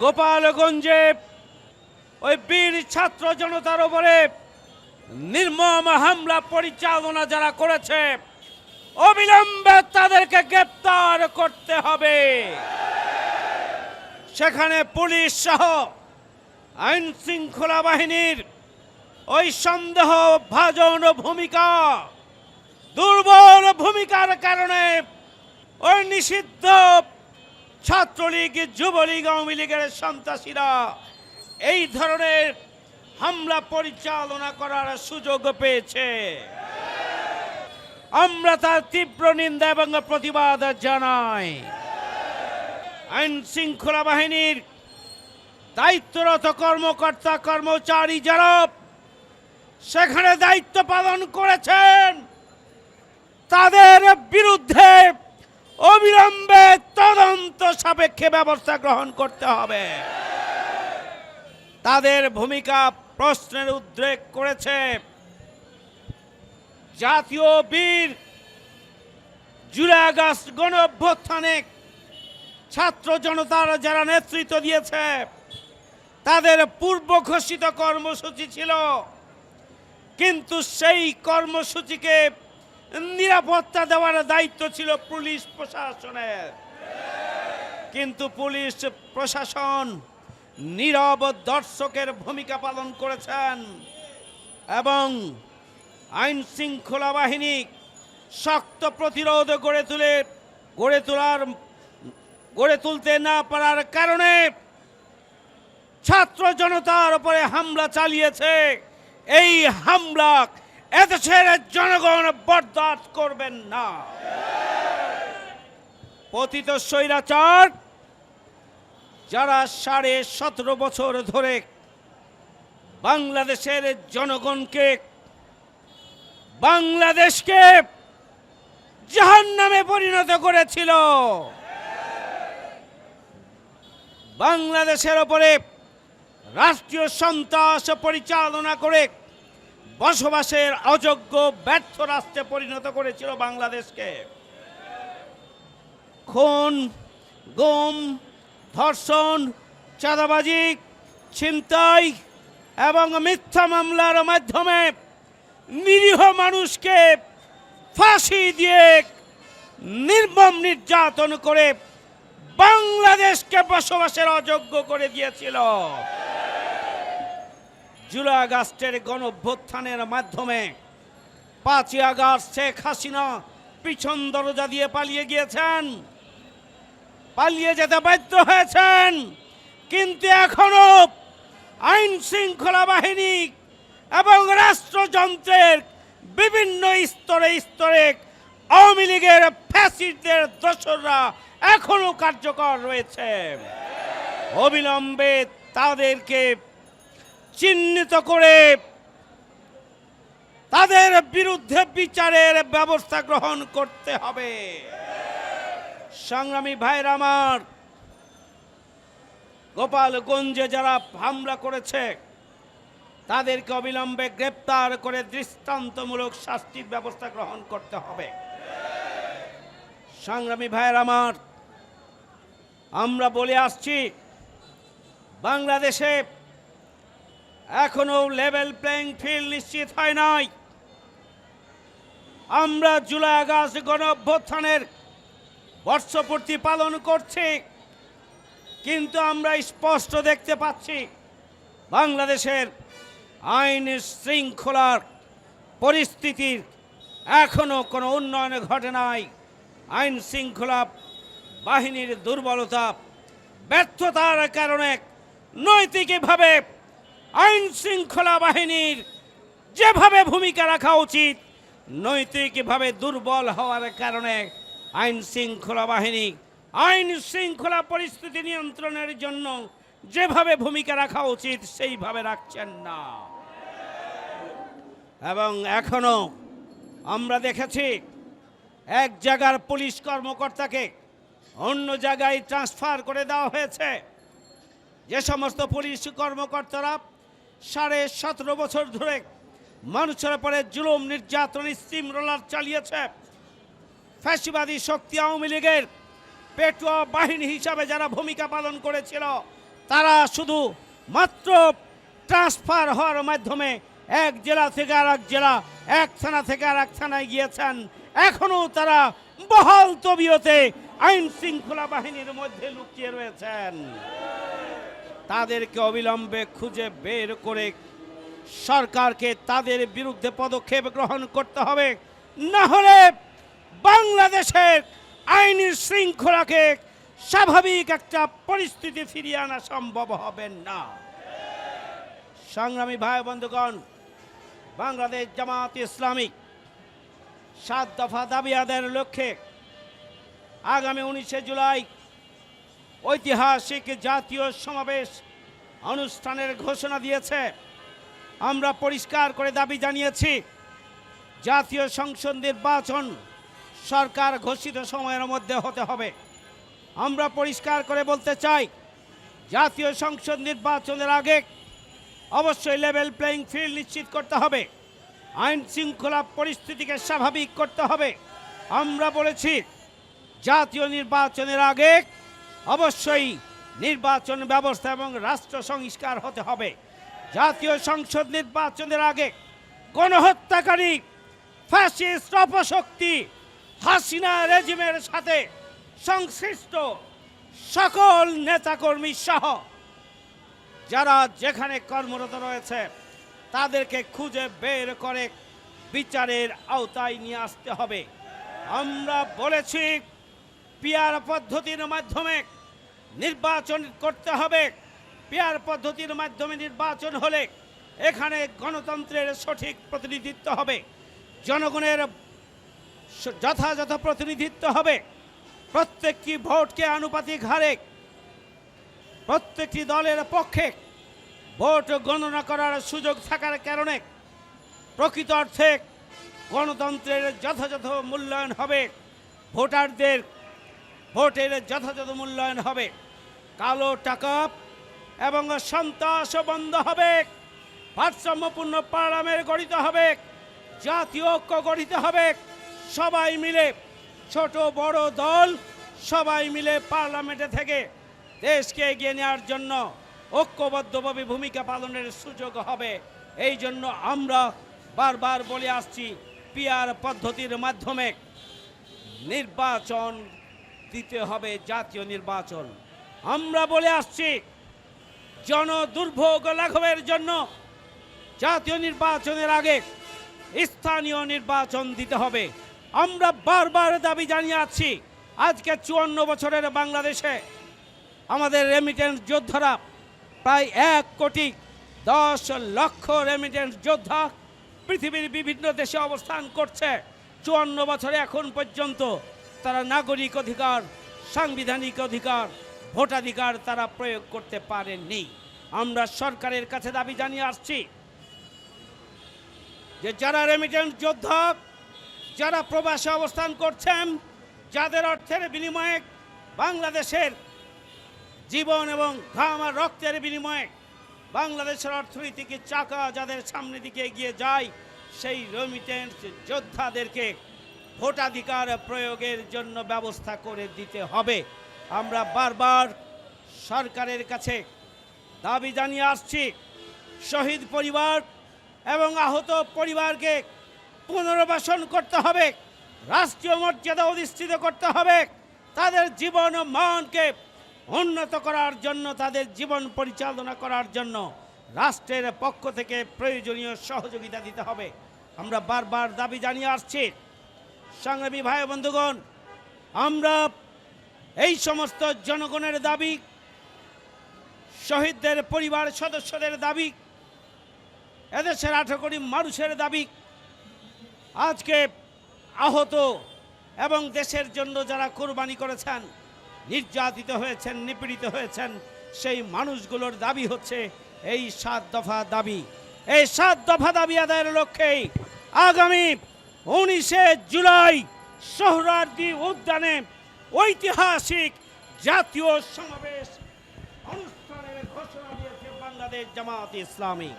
গোপালগঞ্জে ওই বীর ছাত্র জনতার উপরে নির্মম হামলা পরিচালনা যারা করেছে, অবিলম্বে তাদেরকে গ্রেপ্তার করতে হবে। সেখানে পুলিশ সহ আইন শৃঙ্খলা বাহিনীর ওই সন্দেহ ভাজন ভূমিকা, দুর্বল ভূমিকার কারণে ওই নিষিদ্ধ ছাত্রলীগ, যুবলীগ, আওয়ামী লীগের সন্ত্রাসীরা এই ধরনের হামলা পরিচালনা করার সুযোগ পেয়েছে। আমরা তার তীব্র নিন্দা এবং প্রতিবাদ জানাই। আইন শৃঙ্খলা বাহিনীর দায়িত্বরত কর্মকর্তা, কর্মচারী যারা সেখানে দায়িত্ব পালন করেছেন, তাদের বিরুদ্ধে অবিলম্বে তদন্ত সাপেক্ষে ব্যবস্থা গ্রহণ করতে হবে। তাদের ভূমিকা প্রশ্নের উদ্রেক করেছে। জাতীয় বীর আগস্ট গণ অভ্যুত্থানে ছাত্র জনতার যারা নেতৃত্ব দিয়েছে, তাদের পূর্ব ঘোষিত কর্মসূচি ছিল। কিন্তু সেই কর্মসূচিকে নিরাপত্তা দেওয়ার দায়িত্ব ছিল পুলিশ প্রশাসনের। কিন্তু পুলিশ প্রশাসন নীরব দর্শকের ভূমিকা পালন করেছেন এবং আইন শৃঙ্খলা বাহিনী শক্ত প্রতিরোধ গড়ে তুলে, গড়ে তোলার, গড়ে তুলতে না পারার কারণে ছাত্র জনতার উপরে হামলা চালিয়েছে। এই হামলা এদেশের জনগণ বরদাস্ত করবেন না। পতিত স্বৈরাচার, যারা সাড়ে সতেরো বছর ধরে বাংলাদেশের জনগণকে, বাংলাদেশকে জাহান নামে পরিণত করেছিল। বাংলাদেশের ওপরে রাষ্ট্রীয় সন্ত্রাস পরিচালনা করে বসবাসের অযোগ্য ব্যর্থ রাষ্ট্রে পরিণত করেছিল বাংলাদেশকে। খুন, গুম, ধর্ষণ, চাঁদাবাজি, ছিনতাই এবং মিথ্যা মামলার মাধ্যমে নিরীহ মানুষকে ফাঁসি দিয়ে নির্মম নির্যাতন করে বাংলাদেশকে বসবাসের অযোগ্য করে দিয়েছিল। জুলাই আগস্টের গণ অভ্যুত্থানের মাধ্যমে পাঁচই আগস্ট শেখ হাসিনা পিছন দরজা দিয়ে পালিয়ে গিয়েছেন। পালিয়ে যেতে বাধ্য হয়েছেন। কিন্তু এখনও আইন শৃঙ্খলা বাহিনী এবং রাষ্ট্রযন্ত্রের বিভিন্ন স্তরে স্তরে আওয়ামী লীগের ফ্যাসিস্টদের দোসররা এখনও কার্যকর রয়েছে। অবিলম্বে তাদেরকে চিহ্নিত করে তাদের বিরুদ্ধে বিচারের ব্যবস্থা গ্রহণ করতে হবে। সংগ্রামী ভাইরা আমার, গোপালগঞ্জে যারা হামলা করেছে, তাদেরকে অবিলম্বে গ্রেপ্তার করে দৃষ্টান্তমূলক শাস্তির ব্যবস্থা গ্রহণ করতে হবে। সংগ্রামী ভাইয়ের আমার, আমরা বলে আসছি, বাংলাদেশে এখনও লেভেল প্লেইং ফিল্ড নিশ্চিত হয় নাই। আমরা জুলাই আগস্ট গণ অভ্যুত্থানের বর্ষপূর্তি পালন করছি, কিন্তু আমরা স্পষ্ট দেখতে পাচ্ছি বাংলাদেশের আইন শৃঙ্খলার পরিস্থিতির এখনও কোনো উন্নয়ন ঘটে নাই। আইন শৃঙ্খলা বাহিনীর দুর্বলতা, ব্যর্থতার কারণে নৈতিকভাবে আইন শৃঙ্খলা বাহিনীর যেভাবে ভূমিকা রাখা উচিত, নৈতিকভাবে দুর্বল হওয়ার কারণে আইন শৃঙ্খলা বাহিনী, আইন শৃঙ্খলা পরিস্থিতি নিয়ন্ত্রণের জন্য যেভাবে ভূমিকা রাখা উচিত, সেইভাবে রাখছেন না। এবং এখনও আমরা দেখেছি এক জায়গার পুলিশ কর্মকর্তাকে অন্য জায়গায় ট্রান্সফার করে দেওয়া হয়েছে। যে সমস্ত পুলিশ কর্মকর্তারা সাড়ে সতেরো বছর ধরে মানুষের উপরে জুলুম, নির্যাতন, স্টিম রোলার চালিয়েছে। ফ্যাসিবাদী শক্তি আওয়ামী লীগের পেটুয়া বাহিনী হিসাবে যারা ভূমিকা পালন করেছিল, তারা শুধু মাত্র ট্রান্সফার হওয়ার মাধ্যমে এক জেলা থেকে আর এক জেলা, এক থানা থেকে আর এক থানায় গিয়েছেন। এখনও তারা বহাল তবিয়তে আইন শৃঙ্খলা বাহিনীর মধ্যে লুকিয়ে রয়েছেন। তাদেরকে অবিলম্বে খুঁজে বের করে সরকারকে তাদের বিরুদ্ধে পদক্ষেপ গ্রহণ করতে হবে। না হলে বাংলাদেশের আইনি শৃঙ্খলাকে স্বাভাবিক একটা পরিস্থিতি ফিরিয়ে আনা সম্ভব হবে না। সংগ্রামী ভাই বন্ধুগণ, বাংলাদেশ জামাত ইসলামিক সাত দফা দাবি আদায়ের লক্ষ্যে আগামী উনিশে জুলাই ঐতিহাসিক জাতীয় সমাবেশ অনুষ্ঠানের ঘোষণা দিয়েছে। আমরা পরিষ্কার করে দাবি জানিয়েছি, জাতীয় সংসদ নির্বাচন সরকার ঘোষিত সময়ের মধ্যে হতে হবে। আমরা পরিষ্কার করে বলতে চাই, জাতীয় সংসদ নির্বাচনের আগে অবশ্যই লেভেল প্লেয়িং ফিল্ড নিশ্চিত করতে হবে। আইন শৃঙ্খলা পরিস্থিতিকে স্বাভাবিক করতে হবে। আমরা বলেছি, জাতীয় নির্বাচনের আগে অবশ্যই নির্বাচন ব্যবস্থা এবং রাষ্ট্র সংস্কার হতে হবে। জাতীয় সংসদ নির্বাচনের আগে গণহত্যাকারী, ফ্যাসিস্ট অপশক্তি, হাসিনা রেজিমের সাথে সংশ্লিষ্ট সকল নেতাকর্মী সহ যারা যেখানে কর্মরত রয়েছে, তাদেরকে খুঁজে বের করে বিচারের আওতায় নিয়ে আসতে হবে। আমরা বলেছি পিয়ার পদ্ধতির মাধ্যমে নির্বাচন করতে হবে। পিয়ার পদ্ধতির মাধ্যমে নির্বাচন হলে এখানে গণতন্ত্রের সঠিক প্রতিনিধিত্ব হবে। জনগণের যথাযথ প্রতিনিধিত্ব হবে। প্রত্যেকটি ভোটকে আনুপাতিক হারে প্রত্যেকটি দলের পক্ষে ভোট গণনা করার সুযোগ থাকার কারণে প্রকৃত অর্থে গণতন্ত্রের যথাযথ মূল্যায়ন হবে। ভোটারদের ভোটের যথাযথ মূল্যায়ন হবে। কালো টাকা এবং সন্ত্রাস বন্ধ হবে। ভারসাম্যপূর্ণ পার্লামেন্ট গঠিত হবে। জাতীয় ঐক্য গঠিত হবে। সবাই মিলে ছোট বড় দল সবাই মিলে পার্লামেন্টে থেকে দেশকে এগিয়ে নেওয়ার জন্য ঐক্যবদ্ধভাবে ভূমিকা পালনের সুযোগ হবে। এই জন্য আমরা বারবার বলে আসছি, পিয়ার পদ্ধতির মাধ্যমে নির্বাচন দিতে হবে, জাতীয় নির্বাচন। আমরা বলে আসছি জন দুর্ভোগ লাঘবের জন্য জাতীয় নির্বাচনের আগে স্থানীয় নির্বাচন দিতে হবে। আমরা বারবার দাবি জানিয়ে আছি, আজকে চুয়ান্ন বছরের বাংলাদেশে আমাদের রেমিটেন্স যোদ্ধারা প্রায় এক কোটি দশ লক্ষ রেমিটেন্স যোদ্ধা পৃথিবীর বিভিন্ন দেশে অবস্থান করছে। চুয়ান্ন বছরে এখন পর্যন্ত তারা নাগরিক অধিকার, সাংবিধানিক অধিকার ভোটাধিকার তারা প্রয়োগ করতে পারেননি। আমরা সরকারের কাছে দাবি জানিয়ে আসছি যে যারা রেমিটেন্স যোদ্ধা, যারা প্রবাসে অবস্থান করছেন, যাদের অর্থের বিনিময়ে বাংলাদেশের জীবন এবং ঘাম আর রক্তের বিনিময়ে বাংলাদেশের অর্থনীতিকে চাকা যাদের সামনে দিকে এগিয়ে যায়, সেই রেমিটেন্স যোদ্ধাদেরকে ভোটাধিকার প্রয়োগের জন্য ব্যবস্থা করে দিতে হবে। আমরা বারবার সরকারের কাছে দাবি জানিয়ে আসছি, শহীদ পরিবার এবং আহত পরিবারকে পুনর্বাসন করতে হবে, রাষ্ট্রীয় মর্যাদা অধিষ্ঠিত করতে হবে, তাদের জীবন ও মানকে উন্নত করার জন্য, তাদের জীবন পরিচালনা করার জন্য রাষ্ট্রের পক্ষ থেকে প্রয়োজনীয় সহযোগিতা দিতে হবে। আমরা বারবার দাবি জানিয়ে আসছি। সংগ্রামী ভাই বন্ধুগণ, আমরা এই সমস্ত জনগণের দাবি, শহীদদের পরিবার সদস্যদের দাবি, এদেশের আঠারো কোটি মানুষের দাবি, আজকে আহত এবং দেশের জন্য যারা কোরবানি করেছেন, নির্যাতিত হয়েছেন, নিপীড়িত হয়েছেন, সেই মানুষগুলোর দাবি হচ্ছে এই সাত দফা দাবি। এই সাত দফা দাবি আদায়ের লক্ষ্যেই আগামী উনিশে জুলাই সোহরার্দি উদ্যানে ঐতিহাসিক জাতীয় সমাবেশ অনুষ্ঠানের ঘোষণা দিয়েছে বাংলাদেশ জামাত ইসলামী।